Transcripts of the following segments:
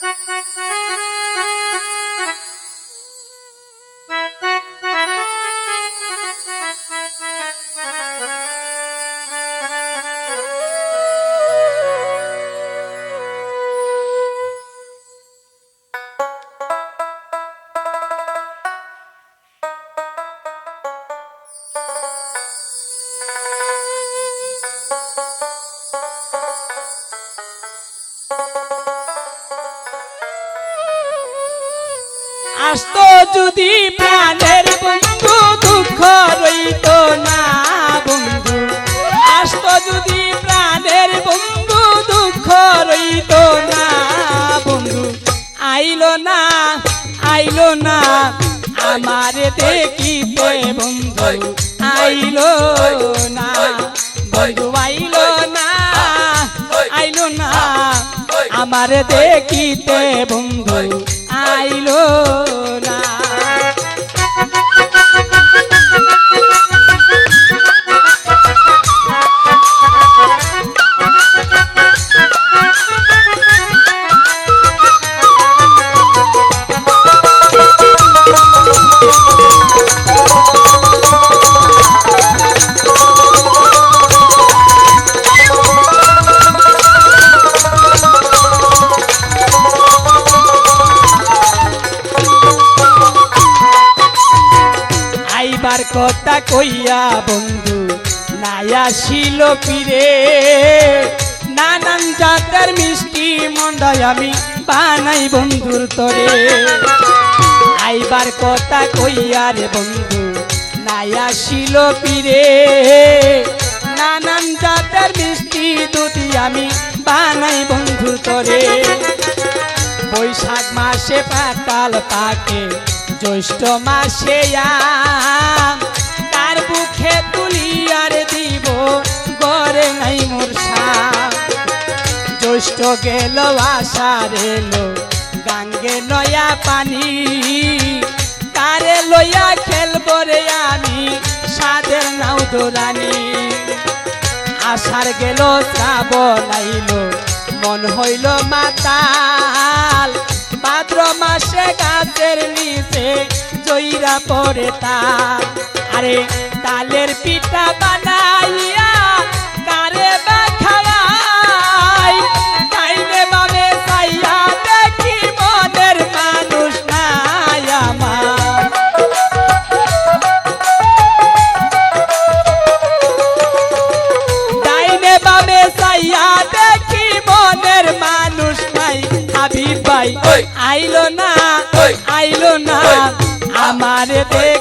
Bye. আসতো যদি প্রাণের বন্ধু, দুঃখ রইত না বন্ধু। আসতো যদি প্রাণের বন্ধু, দুঃখ রইত না বন্ধু। আইল না আইল না, আমার দেখিতে বন্ধু। আইল না, বন্ধু, আইলো না আইলো না, আমার দেখিতে বন্ধু। কথা কইয়া বন্ধু নায়া ছিল পিরে নানান জাতের মিষ্টি মন্ডায় আমি বানাই বন্ধুর তরে। আইবার কথা কইয়া রে বন্ধু নায়া ছিল পিরে নানান জাতের মিষ্টি দুটি আমি বানাই বন্ধুর তরে। বৈশাখ মাসে পাতাল পাকে জ্যৈষ্ঠ মাসে তার বুকে তুলিয়ার দিব, গড়ে নাই মূর্ষা জ্যৈষ্ঠ গেল আষাঢ় এলো, গাঙ্গে নয়া পানি, তারে লইয়া খেলব রে আমি সাদের নাও দোরানি আষাঢ় গেল, শ্রাবণ আইল, মন হইল মাতাল। ভাদ্র মাসে গাছের নিচে জয়রা পড়ে তা। আরে তালের পিঠা বানাইয়া কারে বা আমার দেখিতে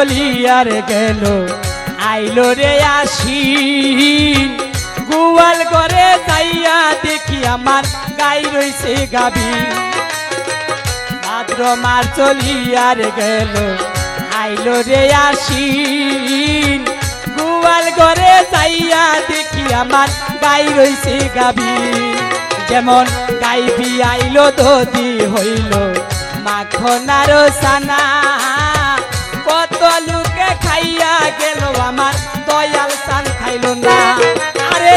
চলিয়ার গেল, আইলো রে আসি। গুয়াল করে যাইয়া দেখি আমার গাই রইছে গাবি ভাদ্র মাস চলিয়ার গেল, আইলো রে আসি। গুয়াল করে যাইয়া দেখি আমার গাই রইছে গাবি যেমন গাই বি আইলো দদি হইল মাখনার সানা খাইল না। আরে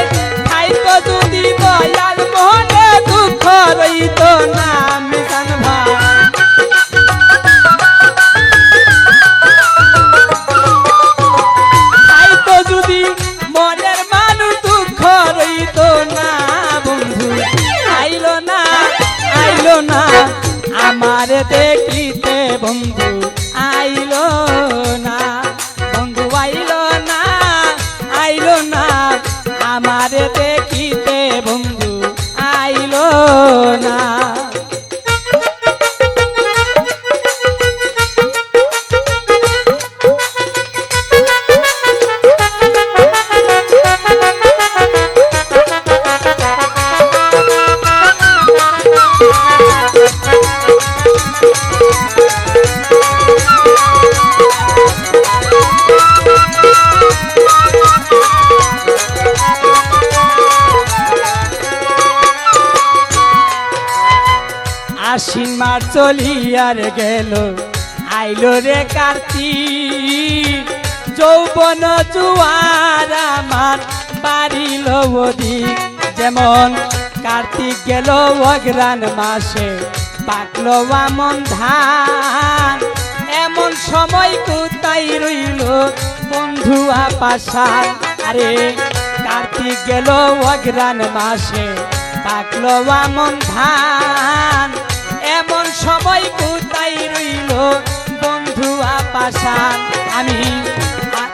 খাইতো যদি দয়াল মনে দুঃখ রইত না মিজান ভাই। খাইতো যদি আমার চলিয়ার গেল। আইলো রে কার্তিক, যৌবন জুয়ার আমার বাড়িল ওদিক। যেমন কার্তিক গেল অগ্রাণ মাসে পাকলো আমন ধান। এমন সময় কোথায় রইল বন্ধু আপাশান? আরে, কার্তিক গেল অগ্রাণ মাসে পাকলো আমন ধান। এমন সবাই কোথায় রইল বন্ধু আপাশান আমি আ-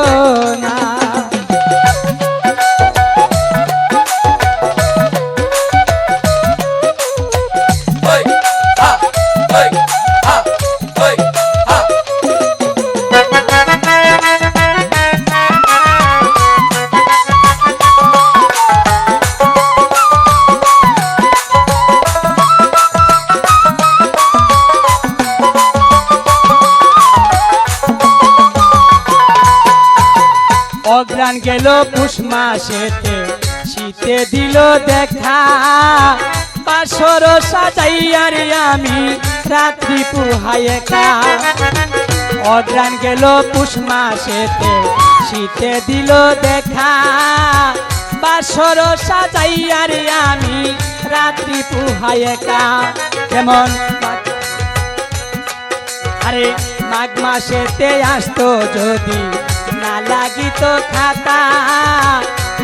অগ্রাণ গেল পুষ মাসেতে। শীতে দিল দেখা, বাসর সাজাইয়ার আমি রাত্রি পুহাই একা। অগ্রাণ গেল পুষ মাসেতে, শীতে দিল দেখা, বাসর সাজাইয়ার আমি রাত্রি পুহাই একা। আরে মাঘ মাসেতে আসতো যদি না লাগিত খাতা।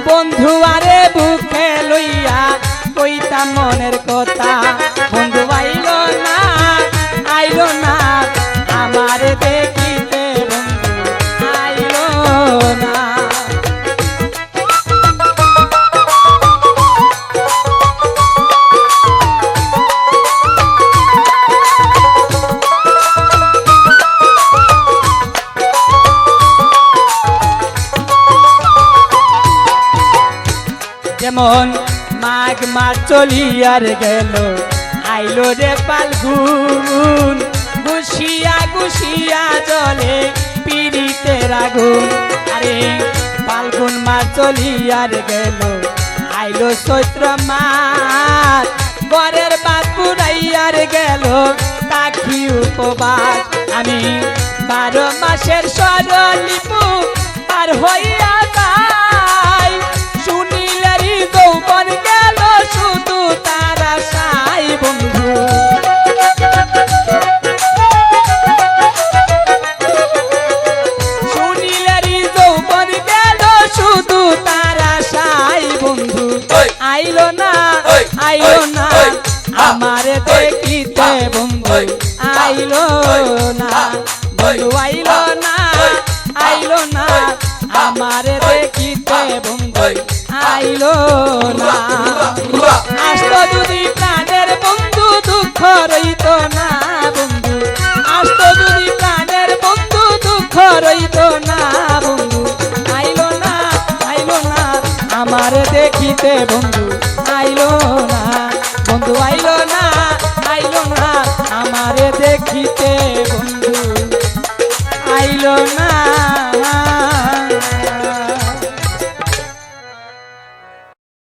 বন্ধু আরে বুকে লইয়া কইতাম মনের কথা। বন্ধু যেমন মাঘ মাস চলিয়ার গেল, আইলো রে পালগুন। গুছিয়া গুছিয়া জলে পিড়িতের আগুন। আরে ফাল্গুন মাস চলিয়ার গেল, আইলো চৈত্র মাস। বরের বাদ পুরাইয়ার গেল, তাকি উপবাস। আমি বারো মাসের সরলিপু আর হইয়া যাই না আইলো না আমারে! দেখিতে! বন্ধু আইলো না! আসতো যদি প্রাণের বন্ধু দুঃখ রইত না বন্ধু আসতো যদি প্রাণের বন্ধু দুঃখ রইত না বন্ধু আইলো না আইলো না আমার দেখিতে বন্ধু আইলো না বন্ধু আইলো না আইলো না আমারে দেখিতে বন্ধু পাইল না।